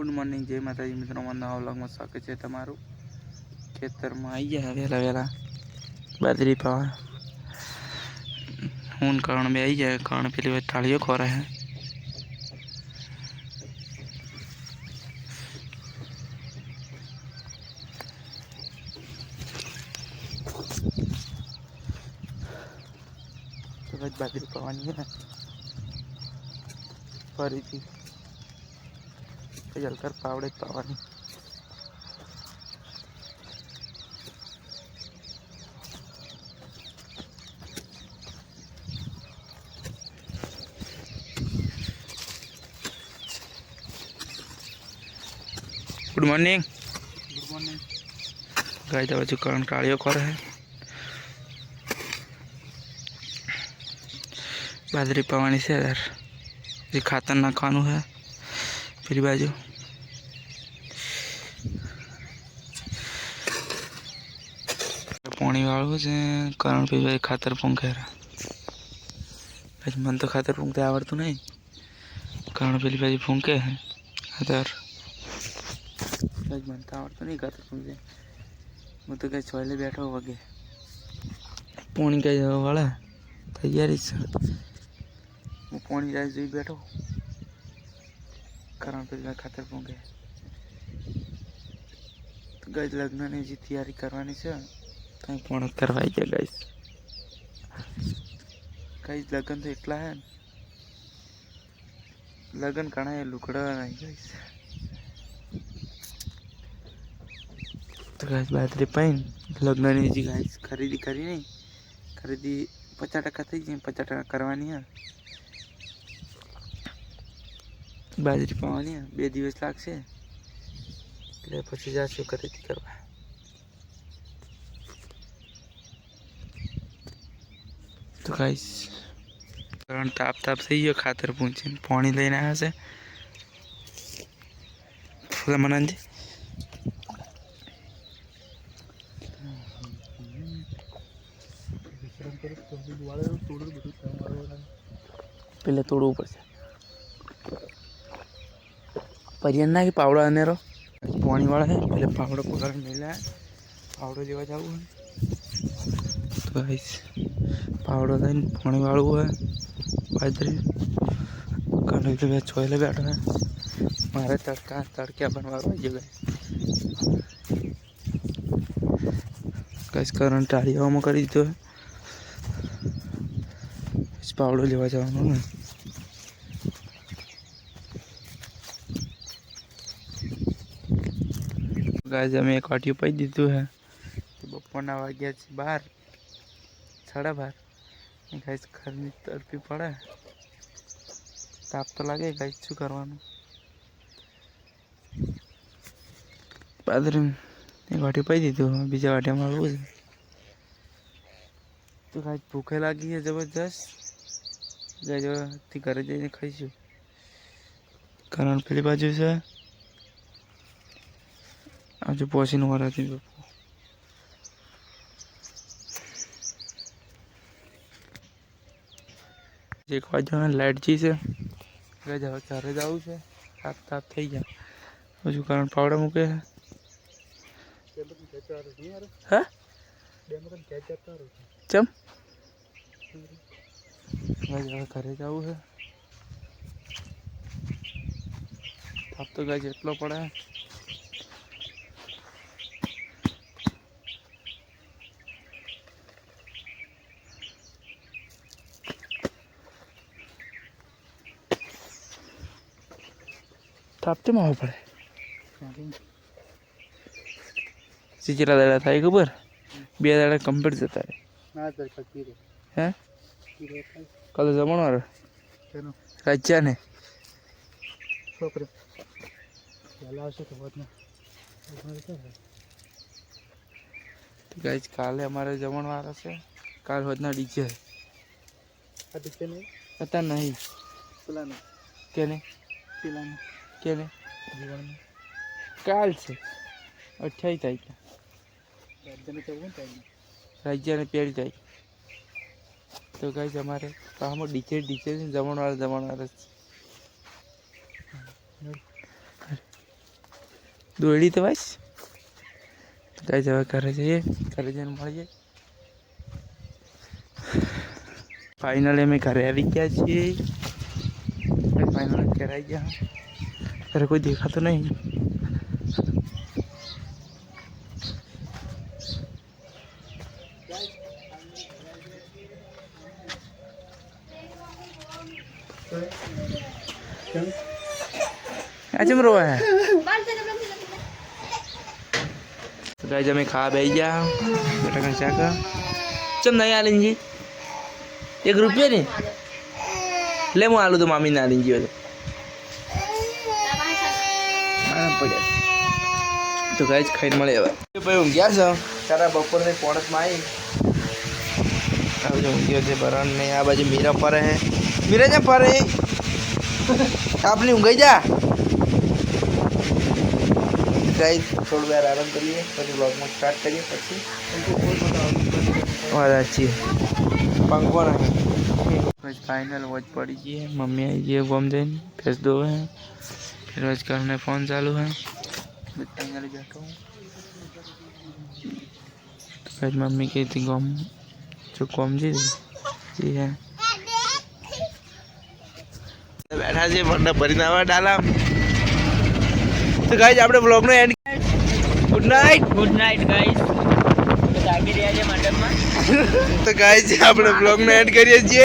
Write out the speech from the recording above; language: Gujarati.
ગુડ મોર્નિંગ જય માતાજી મિત્રો મારા નવા વ્લોગમાં સ્વાગત છે તમારું. ખેતરમાં આવી ગયા વહેલા વહેલા. બાજરી પાવા. હું ને કરણ બે આવી જાય કરણ પેલી વાર થાળીઓ ખોરે હે. તો બસ બાજરી પાવાની હે ફરીથી. જલકર પાવડે જ પાવાની ગુડ મોર્નિંગ ગુડ મોર્નિંગ ગાય તો બાજુ કરણ કાળીઓ કરે હે બાજરી પાવાની છે યાર જે ખાતર નાખવાનું છે પેલી બાજુ પાણી વાળું છે કરણ ભાઈ ખાતર પૂંખેરા પછી મને તો ખાતર પૂંખતે આવડતું નહીં કરણ પેલી બાજુ ફૂંકે હે ખાતર પછી મને તો આવડતું નહીં ખાતર પૂંખતે હું તો કઈ છોલે બેઠો વગે પાણી કઈ વાળા તૈયારી છે હું પાણી રાહ જોઈ બેઠો કરણ પહેલાં ખાતર પૂગે તો ગાઈસ લગ્નની જે તૈયારી કરવાની છે કંઈ પણ કરવાઈ જાય ગાઈસ ગાઈસ લગ્ન તો એટલા હે ને. લગ્ન ઘણા એ લુકડા નહીં ગાઈસ તો ગાઈસ બાતરી પાઈન લગ્નની જે ગાઈસ ખરીદી કરી નહીં ખરીદી પચાસ ટકા થઈ ગઈ પચાસ ટકા કરવાની હે. બાજરી પાવાની બે દિવસ લાગશે. એટલે પછી જાશું ખરીદી કરવા. તો ગાઈસ કારણ તાપ તાપ થઈ ગયો ખાતર પૂંછીને પાણી લઈને આવ્યા છે. ફૂલમનંજી પેલે તોડવું પડશે. પરિયન ના કે પાવડો અનેરો? પાણીવાળા છે એટલે પાવડો પકડ મેલા પાવડો લેવા જવું હોય તો પાવડો થઈને પાણીવાળું હોય. બાજરી કારણ કે બે છોયલે બેઠો હે. મારે તડકા તડક્યા બનવા ગયો કઈશ કરંટ ટાળીઓમાં કરી દીધો પાવડો લેવા જવાનો ને ગાય અમે એક વાટ્યું પાઈ દીધું હે. બપોરના વાગ્યા છે બાર, સાડા બાર. ગાય ઘરની તડપી પડે. તાપ તો લાગે ગાય શું કરવાનું? પાદરી એક વાટી પાઈ દીધું, બીજા વાટીમાં મળવું છે. તો ગાય ભૂખે લાગી છે જબરજસ્ત. ગાય જવાથી ઘરે જઈને ખાઈશું. કારણ પેલી બાજુ છે. આજે પહોંચીને વરાથી બાપુ એક વાગ્યાના લાઇટ જી છે ગજ હવે ઘરે જવું છે તાપ તાપ થઈ ગયા હજુ કારણ પાવડા મૂકે હે ચમ ગજ હવે ઘરે જવું છે તાપ તો ગજ એટલો પડે તાપતે માવો પડે. ચીચરા દાડા થાય ખબર? બે દાડા કમ્પ્લીટ જતા રહે. હે? કાલે જમણવાર રાજ્યા ને ગાઈજ કાલે અમારે જમણવાર હશે કાલ હોજના ડીજે હતા નહીં. કેને? કેને કાલ છે. અઠ્યાવીસ તારીખે. રાજ્યને પેઢી તારીખ. તો ગાઈઝ અમારે પામાં ડીજે ડીજે જમણવાર જમણવાર જ છે. દોડી તો વાઈશ કઈ જવા ઘરે જઈએ. ઘરે જઈને મળીએ. ફાઇનલી અમે ઘરે આવી ગયા છીએ. ફાઇનલ ઘરે આવી ગયા. ઘરે કોઈ દેખાતું નહીં ચમ રોવા હે ગાઈસ અમે ખાવા બેસી ગયા બટાકા શાક ચમ નહીં આલીનજી એક રૂપિયા ને લે હું આલું તો મામી ના આલીનજી હોય પડ્યા તો ગાય જ ખાઈને મળે હવે ભાઈ ઊંઘ્યા છો તારા બપોરની પોણસમાં આવી આ જો ઊંઘ્યો છે ભરણ ને આ બાજુ મીરા પરે હે મીરા જ્યાં પરે આપની ઊંઘાઈ જા ગાઈસ થોડી વાર આરામ કરીએ પછી બ્લોગમાં સ્ટાર્ટ કરીએ પછી વારાચી પંખો નાખી ફાઇનલ વોચ પડી ગઈ મમ્મી આવી ગઈ ગોમ જઈને ફેસ ધોવે फेस दो है फिर रोज करने फ़ोन चालू है फाइनल बैठा हूँ फिर मम्मी की थी गम जो गम जी जी है બેઠા છે મને ભરીને આવા ડાલા તો ગાઈસ આપણે બ્લોગનો and good night good night guys જાગી રહ્યા છે મંડપમાં તો ગાઈસ આપણે બ્લોગનો એન્ડ કરીએ છીએ